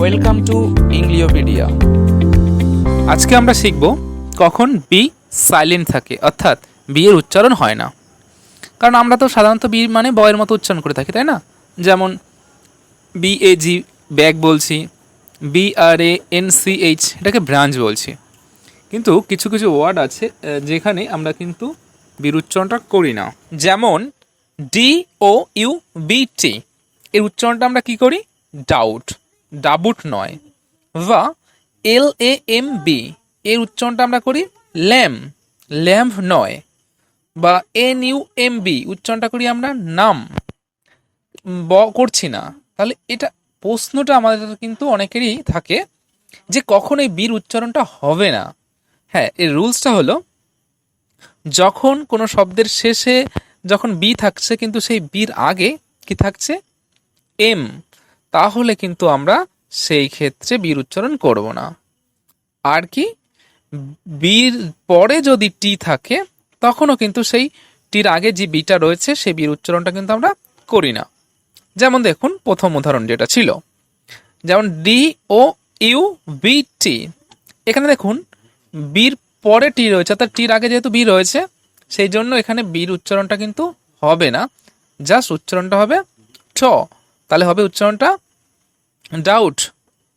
Welcome to ইংলিওপিডিয়া আজকে আমরা শিখব কখন বি সাইলেন্ট থাকে, অর্থাৎ বি এর উচ্চারণ হয় না। কারণ আমরা তো সাধারণত বি মানে বয়ের মতো উচ্চারণ করে থাকি, তাই না? যেমন বি এ জি ব্যাগ বলছি B R A N C H এটাকে ব্রাঞ্চ বলছি। কিন্তু কিছু কিছু ওয়ার্ড আছে যেখানে আমরা কিন্তু বির উচ্চারণটা করি না। যেমন D O U B T এর উচ্চারণটা আমরা কি করি? ডাউট ডাবুট নয়। বা এল এ এম বি এর উচ্চারণটা আমরা করি ল্যাম ল্যাম্প নয়। বা এন ইউ এম বি উচ্চারণটা করি আমরা নাম। ব, করছি না। তাহলে এটা প্রশ্নটা আমাদের কিন্তু অনেকেরই থাকে যে কখন এই বীর উচ্চারণটা হবে না। হ্যাঁ এর রুলসটা হলো যখন কোনো শব্দের শেষে যখন বি থাকছে, কিন্তু সেই বীর আগে কি থাকছে? এম। তাহলে কিন্তু আমরা সেই ক্ষেত্রে বীর উচ্চারণ করব না। আর কি? বীর পরে যদি টি থাকে, তখনও কিন্তু সেই টির আগে যে বিটা রয়েছে, সেই বীর উচ্চারণটা কিন্তু আমরা করি না। যেমন দেখুন, প্রথম উদাহরণ যেটা ছিল। যেমন D O U B T. এখানে দেখুন, বীর পরে টি রয়েছে, অর্থাৎ টির আগে যেহেতু বি রয়েছে, সেই জন্য এখানে বীর উচ্চারণটা কিন্তু হবে না। জাস্ট উচ্চারণটা হবে ঠ। তাহলে হবে উচ্চারণটা ডাউট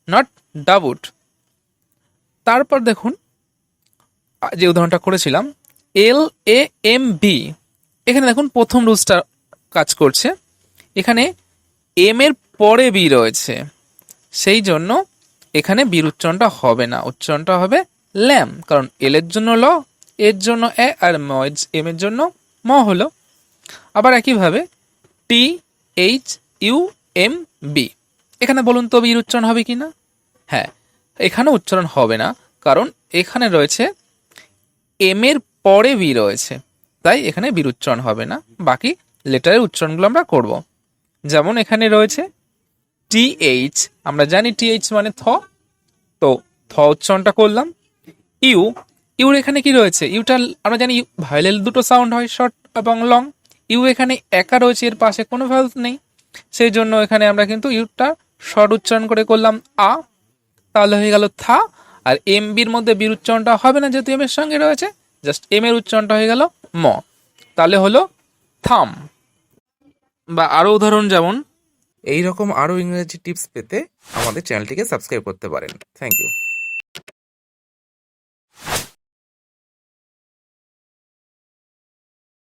নট ডাউট তারপর দেখুন যে উদাহরণটা করেছিলাম এল এ এম বি এখানে দেখুন প্রথম রুলসটা কাজ করছে। এখানে এম এর পরে বি রয়েছে, সেই জন্য এখানে বীর উচ্চারণটা হবে না, উচ্চারণটা হবে ল্যাম কারণ এল এর জন্য ল, এর জন্য এ, আর ম এম এর জন্য ম হলো। আবার একইভাবে T H U M B এখানে বলুন তো বীর উচ্চারণ হবে কি না? হ্যাঁ এখানে উচ্চারণ হবে না, কারণ এখানে রয়েছে, এম এর পরে বি রয়েছে তাই এখানে বীর উচ্চারণ হবে না। বাকি লেটারের উচ্চারণগুলো আমরা করব। যেমন এখানে রয়েছে, টি এইচ আমরা জানি টি এইচ মানে থ, তো থ উচ্চারণটা করলাম। ইউ, ইউর এখানে কি রয়েছে? ইউটা, আমরা জানি ভাইলেল দুটো সাউন্ড হয়, শর্ট এবং লং। ইউ এখানে একা রয়েছে, এর পাশে কোনো ভ্যাল নেই। সেই জন্য এখানে আমরা কিন্তু ইউটা শর্ট উচ্চারণ করে করলাম আ, তাহলে হয়ে গেল থা, আর এম বির মধ্যে বীর উচ্চারণটা হবে না যেহেতু এমের সঙ্গে রয়েছে জাস্ট এম এর উচ্চারণটা হয়ে গেল ম, তাহলে হলো থাম। বা আরও উদাহরণ যেমন এই রকম আরও ইংরেজি টিপস পেতে আমাদের চ্যানেলটিকে সাবস্ক্রাইব করতে পারেন। Thank you